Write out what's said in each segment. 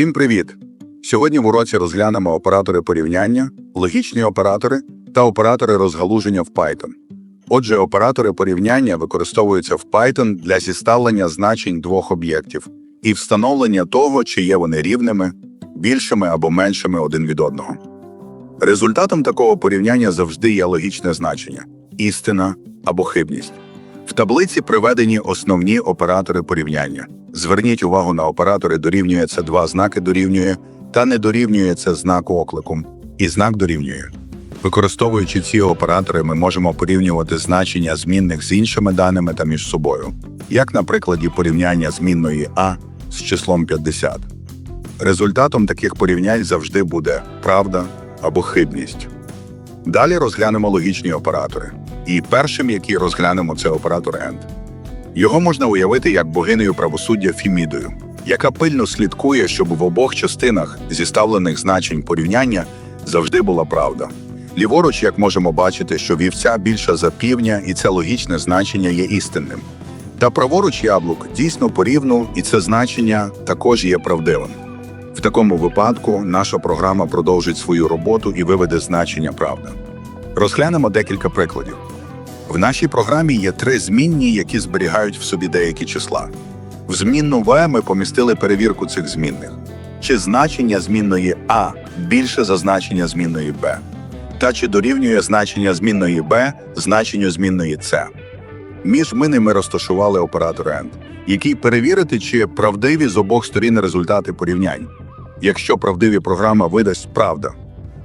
Всім привіт! Сьогодні в уроці розглянемо оператори порівняння, логічні оператори та оператори розгалуження в Python. Отже, оператори порівняння використовуються в Python для зіставлення значень двох об'єктів і встановлення того, чи є вони рівними, більшими або меншими один від одного. Результатом такого порівняння завжди є логічне значення істина або хибність. В таблиці приведені основні оператори порівняння. Зверніть увагу на оператори дорівнює це два знаки дорівнює та не дорівнює це знак оклику і знак дорівнює. Використовуючи ці оператори, ми можемо порівнювати значення змінних з іншими даними та між собою, як на прикладі порівняння змінної А з числом 50. Результатом таких порівнянь завжди буде правда або хибність. Далі розглянемо логічні оператори. І першим, який розглянемо, це оператор AND. Його можна уявити як богинею правосуддя Фімідою, яка пильно слідкує, щоб в обох частинах зіставлених значень порівняння завжди була правда. Ліворуч, як можемо бачити, що вівця більша за півня, і це логічне значення є істинним. Та праворуч яблук дійсно порівну, і це значення також є правдивим. В такому випадку наша програма продовжить свою роботу і виведе значення правда. Розглянемо декілька прикладів. В нашій програмі є три змінні, які зберігають в собі деякі числа. В змінну В ми помістили перевірку цих змінних. Чи значення змінної А більше за значення змінної Б? Та чи дорівнює значення змінної Б значенню змінної С? Між ми розташували оператор AND, який перевірити, чи правдиві з обох сторін результати порівнянь. Якщо правдиві програма видасть правда.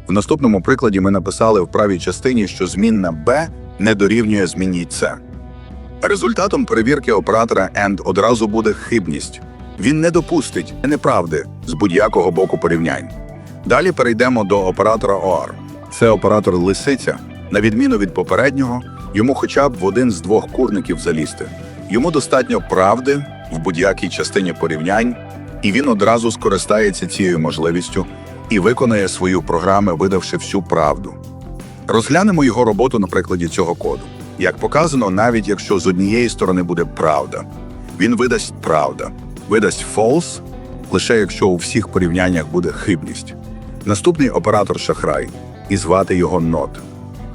В наступному прикладі ми написали в правій частині, що змінна Б не дорівнює змінній С. Результатом перевірки оператора AND одразу буде хибність. Він не допустить неправди з будь-якого боку порівнянь. Далі перейдемо до оператора OR. Це оператор лисиця. На відміну від попереднього, йому хоча б в один з двох курників залізти. Йому достатньо правди в будь-якій частині порівнянь, і він одразу скористається цією можливістю і виконає свою програму, видавши всю правду. Розглянемо його роботу на прикладі цього коду. Як показано, навіть якщо з однієї сторони буде правда, він видасть правда, видасть false, лише якщо у всіх порівняннях буде хибність. Наступний оператор шахрай, і звати його not.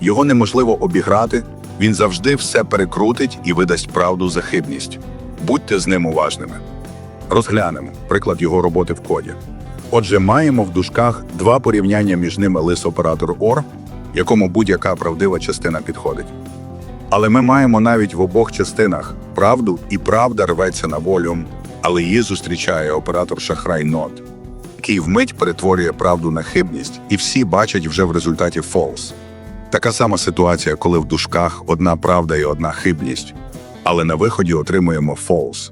Його неможливо обіграти, він завжди все перекрутить і видасть правду за хибність. Будьте з ним уважними. Розглянемо приклад його роботи в коді. Отже, маємо в дужках два порівняння між ними лис-оператор OR, якому будь-яка правдива частина підходить. Але ми маємо навіть в обох частинах правду, і правда рветься на волю, але її зустрічає оператор шахрай NOT, який вмить перетворює правду на хибність, і всі бачать вже в результаті false. Така сама ситуація, коли в дужках одна правда і одна хибність, але на виході отримуємо false.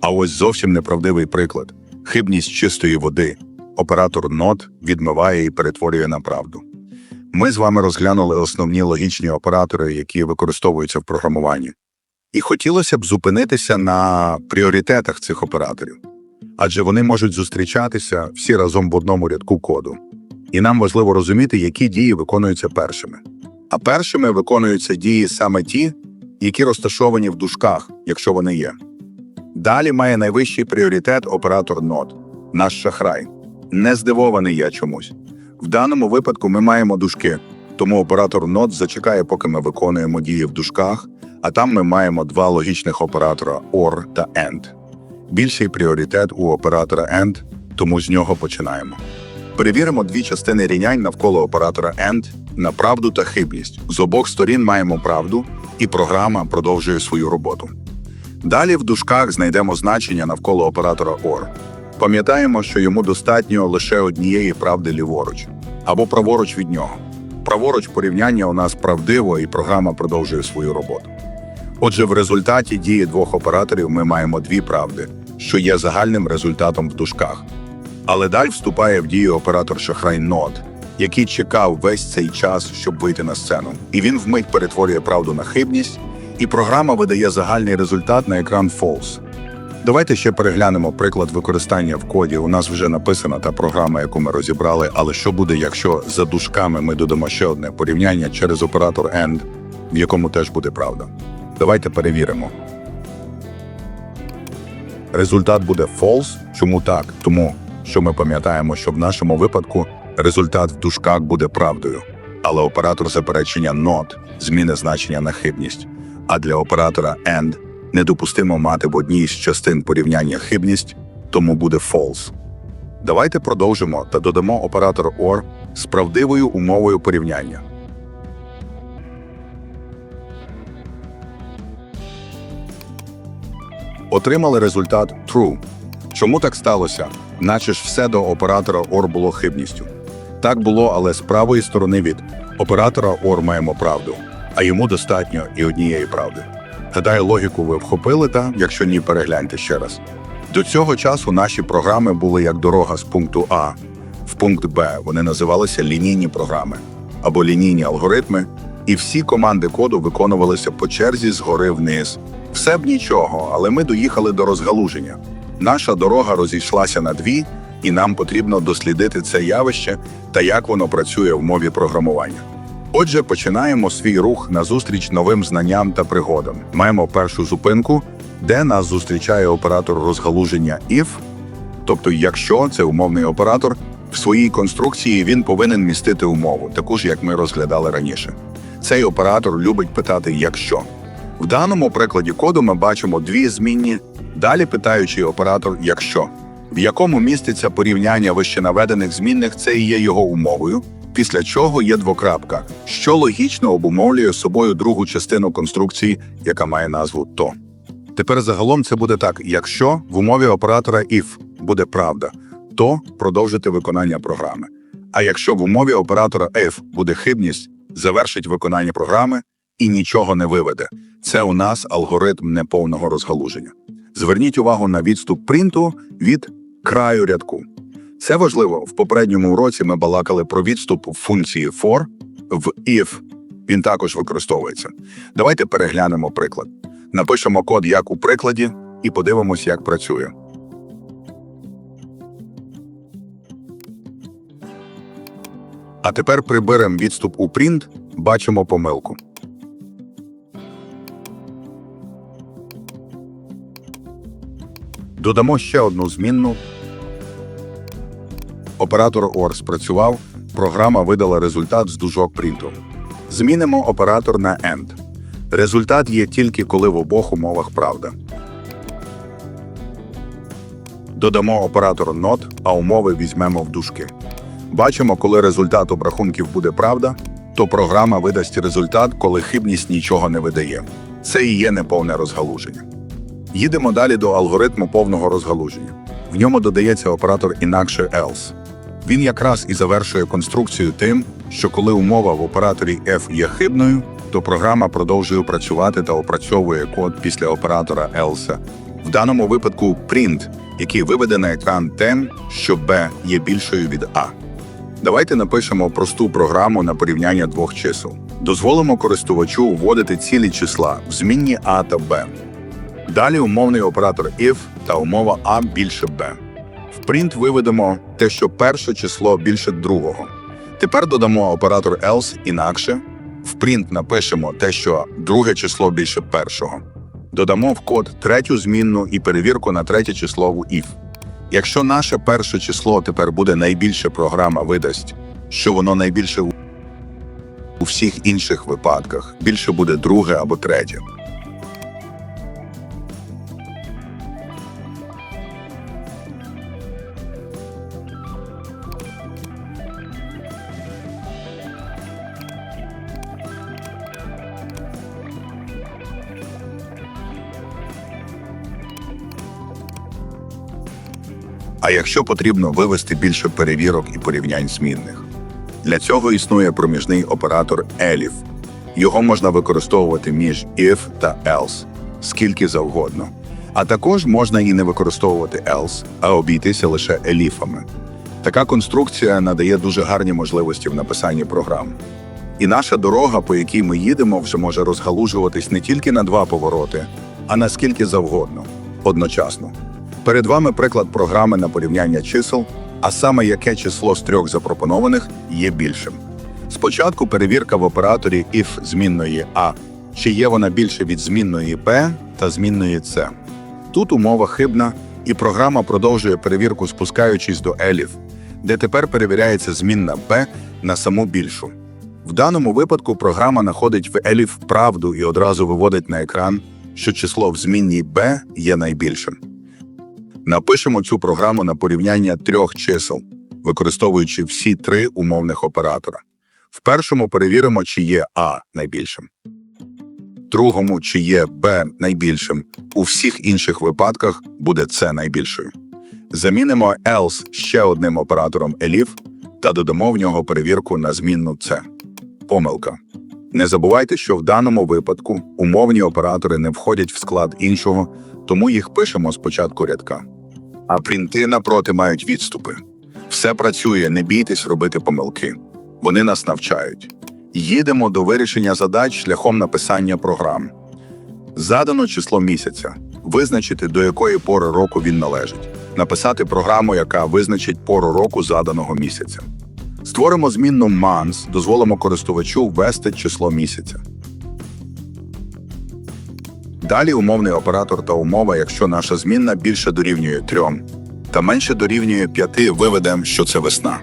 А ось зовсім неправдивий приклад: хибність чистої води. Оператор NOT відмиває і перетворює на правду. Ми з вами розглянули основні логічні оператори, які використовуються в програмуванні. І хотілося б зупинитися на пріоритетах цих операторів, адже вони можуть зустрічатися всі разом в одному рядку коду. І нам важливо розуміти, які дії виконуються першими. А першими виконуються дії саме ті, які розташовані в дужках, якщо вони є. Далі має найвищий пріоритет оператор NOT – наш шахрай. Не здивований я чомусь. В даному випадку ми маємо дужки, тому оператор NOT зачекає, поки ми виконуємо дії в дужках, а там ми маємо два логічних оператора OR та AND. Більший пріоритет у оператора AND, тому з нього починаємо. Перевіримо дві частини рівнянь навколо оператора AND на правду та хибність. З обох сторін маємо правду, і програма продовжує свою роботу. Далі в дужках знайдемо значення навколо оператора OR. Пам'ятаємо, що йому достатньо лише однієї правди ліворуч або праворуч від нього. Праворуч порівняння у нас правдиво, і програма продовжує свою роботу. Отже, в результаті дії двох операторів ми маємо дві правди, що є загальним результатом в дужках. Але далі вступає в дію оператор шахрай NOT, який чекав весь цей час, щоб вийти на сцену. І він вмить перетворює правду на хибність, і програма видає загальний результат на екран false. Давайте ще переглянемо приклад використання в коді. У нас вже написана та програма, яку ми розібрали. Але що буде, якщо за дужками ми додамо ще одне порівняння через оператор AND, в якому теж буде правда? Давайте перевіримо. результат буде false. Чому так? Тому що ми пам'ятаємо, що в нашому випадку результат в дужках буде правдою, але оператор заперечення not зміни значення на хибність. А для оператора AND недопустимо мати в одній з частин порівняння хибність, тому буде false. Давайте продовжимо та додамо оператор OR з правдивою умовою порівняння. Отримали результат true. Чому так сталося? Наче ж все до оператора OR було хибністю. Так було, але з правої сторони від оператора OR маємо правду, а йому достатньо і однієї правди. Гадаю, логіку ви вхопили, та якщо ні, перегляньте ще раз. До цього часу наші програми були як дорога з пункту А в пункт Б. Вони називалися лінійні програми або лінійні алгоритми, і всі команди коду виконувалися по черзі згори вниз. Все б нічого, але ми доїхали до розгалуження. Наша дорога розійшлася на дві, і нам потрібно дослідити це явище та як воно працює в мові програмування. Отже, починаємо свій рух назустріч новим знанням та пригодам. Маємо першу зупинку, де нас зустрічає оператор розгалуження if, тобто, якщо це умовний оператор, в своїй конструкції він повинен містити умову, таку ж як ми розглядали раніше. Цей оператор любить питати якщо. В даному прикладі коду ми бачимо дві змінні, далі питаючий оператор якщо, в якому міститься порівняння вищенаведених змінних, це і є його умовою, після чого є двокрапка, що логічно обумовлює собою другу частину конструкції, яка має назву то. Тепер загалом це буде так: якщо в умові оператора if буде правда, то продовжити виконання програми. А якщо в умові оператора if буде хибність, завершить виконання програми і нічого не виведе. Це у нас алгоритм неповного розгалуження. Зверніть увагу на відступ принту від краю рядку. Це важливо. В попередньому уроці ми балакали про відступ функції for в if. Він також використовується. Давайте переглянемо приклад. Напишемо код як у прикладі і подивимось, як працює. А тепер приберемо відступ у print, бачимо помилку. Додамо ще одну змінну. Оператор OR спрацював, програма видала результат з дужок принту. Змінимо оператор на END. Результат є тільки коли в обох умовах правда. Додамо оператор NOT, а умови візьмемо в дужки. Бачимо, коли результат обрахунків буде правда, то програма видасть результат, коли хибність нічого не видає. Це і є неповне розгалуження. Їдемо далі до алгоритму повного розгалуження. В ньому додається оператор інакше else. Він якраз і завершує конструкцію тим, що коли умова в операторі F є хибною, то програма продовжує працювати та опрацьовує код після оператора else. В даному випадку print, який виведе на екран те, що B є більшою від A. Давайте напишемо просту програму на порівняння двох чисел. Дозволимо користувачу вводити цілі числа в змінні A та B. Далі умовний оператор if та умова a більше b. В print виведемо те, що перше число більше другого. Тепер додамо оператор else інакше. В print напишемо те, що друге число більше першого. Додамо в код третю змінну і перевірку на третє число в if. Якщо наше перше число тепер буде найбільше, програма видасть, що воно найбільше у всіх інших випадках, більше буде друге або третє. А якщо потрібно вивести більше перевірок і порівнянь змінних. Для цього існує проміжний оператор ELIF. Його можна використовувати між if та else, скільки завгодно. А також можна і не використовувати else, а обійтися лише еліфами. Така конструкція надає дуже гарні можливості в написанні програм. І наша дорога, по якій ми їдемо, вже може розгалужуватись не тільки на два повороти, а на скільки завгодно одночасно. Перед вами приклад програми на порівняння чисел, а саме яке число з трьох запропонованих є більшим. Спочатку перевірка в операторі if змінної A, чи є вона більше від змінної P та змінної C. Тут умова хибна, і програма продовжує перевірку, спускаючись до елів, де тепер перевіряється змінна b на саму більшу. В даному випадку програма знаходить в елів правду і одразу виводить на екран, що число в змінній b є найбільшим. Напишемо цю програму на порівняння трьох чисел, використовуючи всі три умовних оператора. В першому перевіримо, чи є А найбільшим, другому, чи є Б найбільшим. У всіх інших випадках буде С найбільшою. Замінимо else ще одним оператором elif та додамо в нього перевірку на змінну С. Помилка. Не забувайте, що в даному випадку умовні оператори не входять в склад іншого, тому їх пишемо з початку рядка. А принти напроти мають відступи. Все працює, не бійтесь робити помилки. Вони нас навчають. Їдемо до вирішення задач шляхом написання програм. Задано число місяця. Визначити, до якої пори року він належить. Написати програму, яка визначить пору року заданого місяця. Створимо змінну months, дозволимо користувачу ввести число місяця. Далі умовний оператор та умова, якщо наша змінна більше дорівнює 3 та менше дорівнює 5, виведемо, що це весна.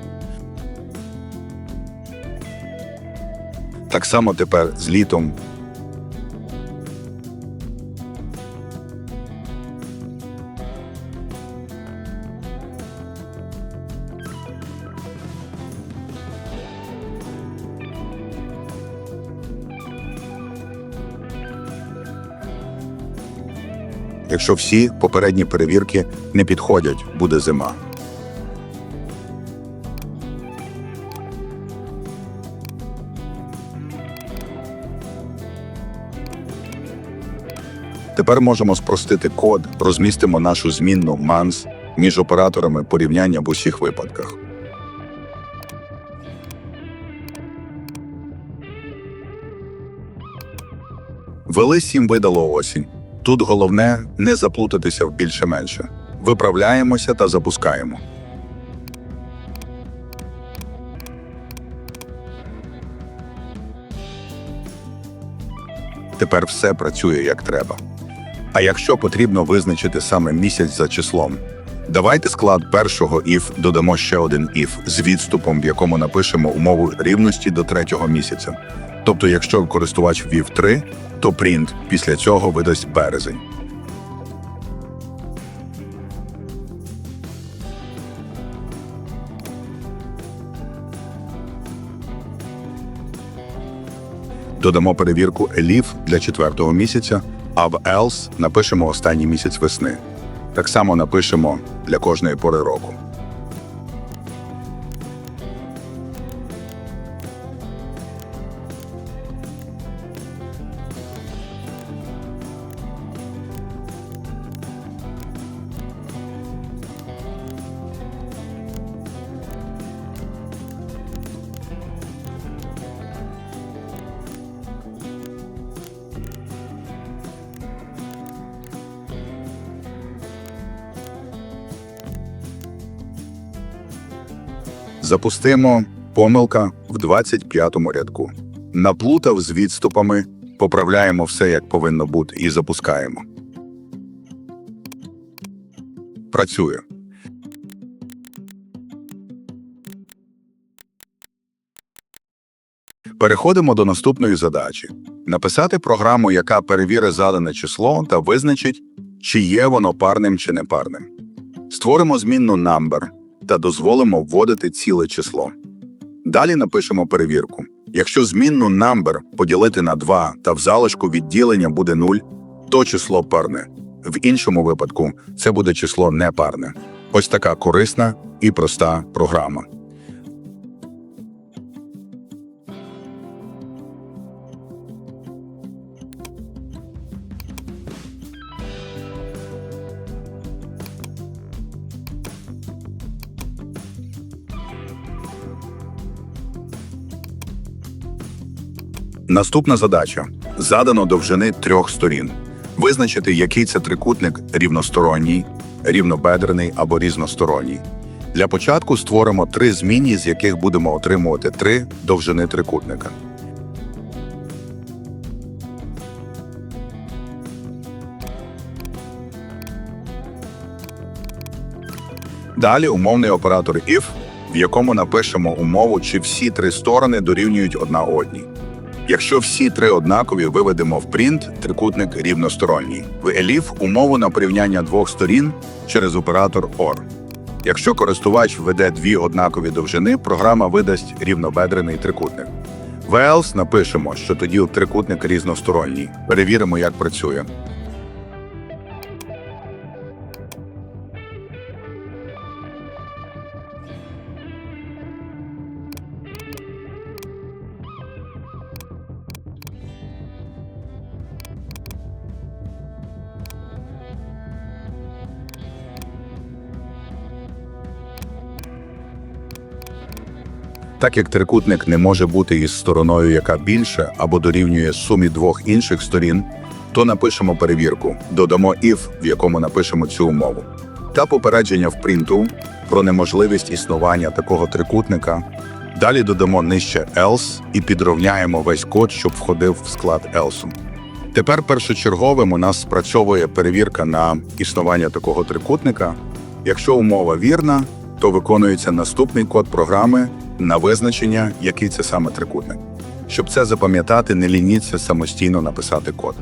Так само тепер з літом. Якщо всі попередні перевірки не підходять, буде зима. Тепер можемо спростити код, розмістимо нашу змінну months між операторами порівняння в усіх випадках. Вели 7 видало осінь. Тут головне не заплутатися в більше-менше. Виправляємося та запускаємо. Тепер все працює як треба. А якщо потрібно визначити саме місяць за числом, давайте склад першого if додамо ще один if з відступом, в якому напишемо умову рівності до третього місяця. Тобто, якщо користувач ввів 3, то print після цього видасть березень. Додамо перевірку elif для четвертого місяця, а в else напишемо останній місяць весни. Так само напишемо для кожної пори року. Запустимо помилка в 25-му рядку. Наплутав з відступами, поправляємо все як повинно бути, і запускаємо. Працює. Переходимо до наступної задачі: написати програму, яка перевірить задане число та визначить, чи є воно парним чи непарним. Створимо змінну number та дозволимо вводити ціле число. Далі напишемо перевірку. Якщо змінну number поділити на 2 та в залишку відділення буде 0, то число парне. В іншому випадку це буде число непарне. Ось така корисна і проста програма. Наступна задача: задано довжини трьох сторін. Визначити, який це трикутник рівносторонній, рівнобедрений або різносторонній. Для початку створимо три змінні, з яких будемо отримувати три довжини трикутника. Далі умовний оператор if, в якому напишемо умову, чи всі три сторони дорівнюють одна одній. Якщо всі три однакові, виведемо в print трикутник рівносторонній. В еліф умову на порівняння двох сторін через оператор OR. Якщо користувач введе дві однакові довжини, програма видасть рівнобедрений трикутник. В else напишемо, що тоді трикутник різносторонній. Перевіримо, як працює. Так як трикутник не може бути із стороною, яка більше або дорівнює сумі двох інших сторін, то напишемо перевірку, додамо if, в якому напишемо цю умову, та попередження в принту про неможливість існування такого трикутника. Далі додамо нижче else і підровняємо весь код, щоб входив в склад else. Тепер першочерговим у нас спрацьовує перевірка на існування такого трикутника. Якщо умова вірна, то виконується наступний код програми на визначення, який це саме трикутник. Щоб це запам'ятати, не лініться самостійно написати код.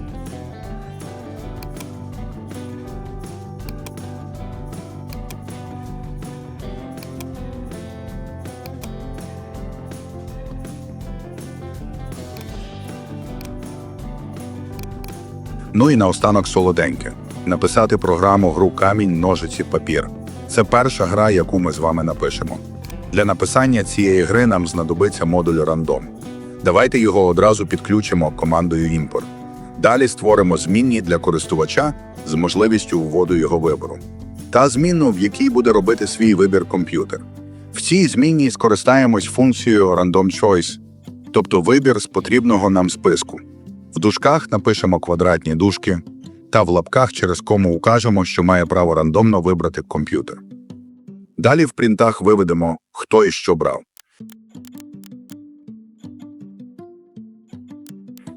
Ну і наостанок солоденьке написати програму гру камінь, ножиці, папір. Це перша гра, яку ми з вами напишемо. Для написання цієї гри нам знадобиться модуль рандом. Давайте його одразу підключимо командою імпорт. Далі створимо змінні для користувача з можливістю вводу його вибору. Та змінну, в якій буде робити свій вибір комп'ютер. В цій змінній скористаємось функцією Random Choice, тобто вибір з потрібного нам списку. В дужках напишемо квадратні дужки, та в лапках через кому укажемо, що має право рандомно вибрати комп'ютер. Далі в принтах виведемо, хто і що брав.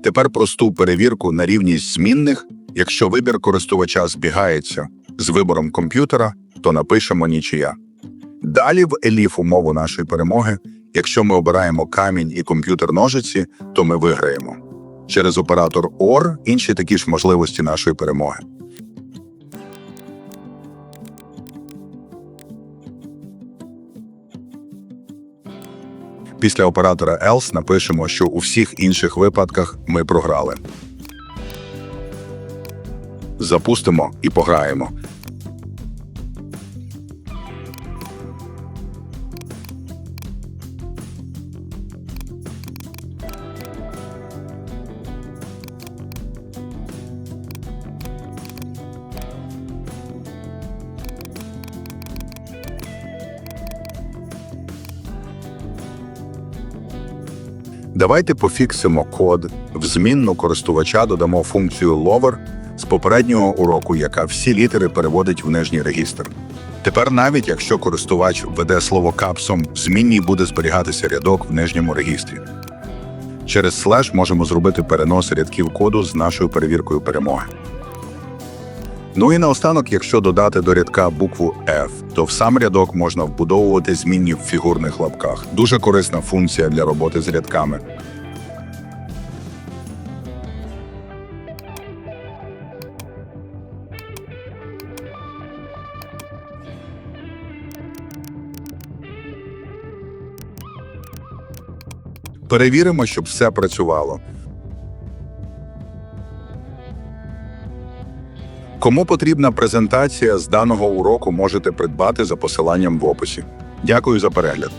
Тепер просту перевірку на рівність змінних. Якщо вибір користувача збігається з вибором комп'ютера, то напишемо нічия. Далі в elif умову нашої перемоги. Якщо ми обираємо камінь і комп'ютер ножиці, то ми виграємо. Через оператор OR інші такі ж можливості нашої перемоги. Після оператора else напишемо, що у всіх інших випадках ми програли. Запустимо і пограємо. Давайте пофіксимо код. В змінну користувача додамо функцію lower з попереднього уроку, яка всі літери переводить в нижній регістр. Тепер, навіть якщо користувач введе слово капсом, в змінній буде зберігатися рядок в нижньому регістрі. Через слеш можемо зробити перенос рядків коду з нашою перевіркою перемоги. Ну і наостанок, якщо додати до рядка букву F, то в сам рядок можна вбудовувати змінні в фігурних лапках. Дуже корисна функція для роботи з рядками. Перевіримо, щоб все працювало. Кому потрібна презентація з даного уроку, можете придбати за посиланням в описі. Дякую за перегляд.